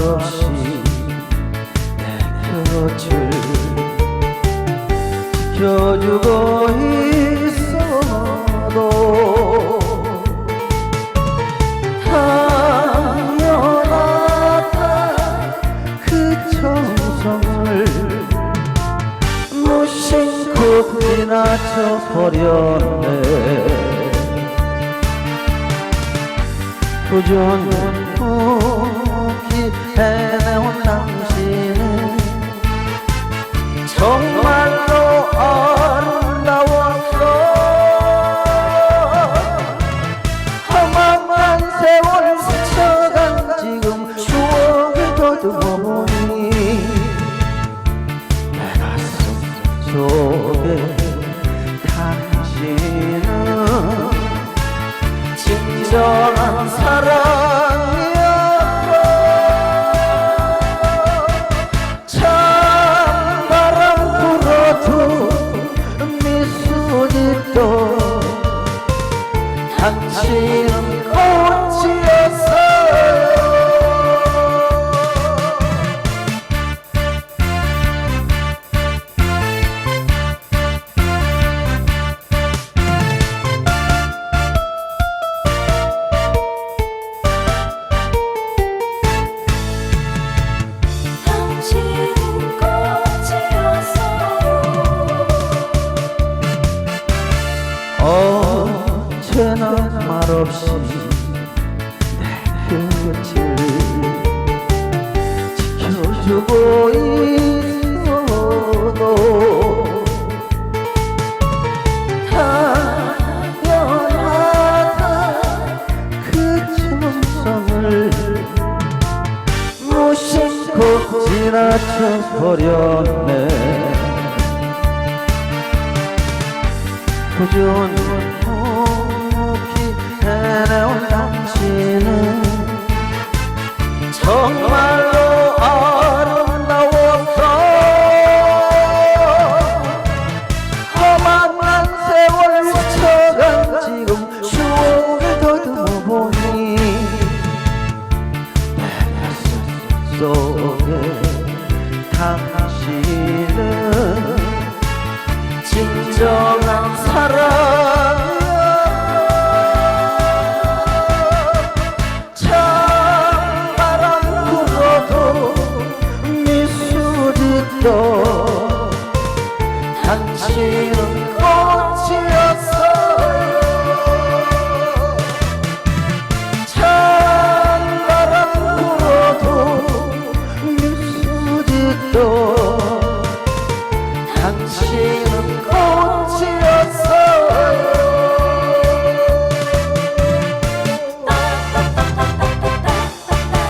말없이 내 곁을 지켜주고 있어도 당연하다. 그 정성을 무심코 지나쳐 버렸네. 부존 내온 당신은 정말로 아름다웠어. 험한 세월 스쳐간 지금 추억을 더듬어 보니 내 가슴 속에 언제나 말없이 내 곁을 지켜주고 있어도 당연하다. 그 정성을 무심코 지나쳐 버렸네. 부존하기 해내온 당신은 정말로 아름다웠어 험한 세월 스쳐간 지금 추억을 더듬어 보니 속에 당신은 진정한 사랑 당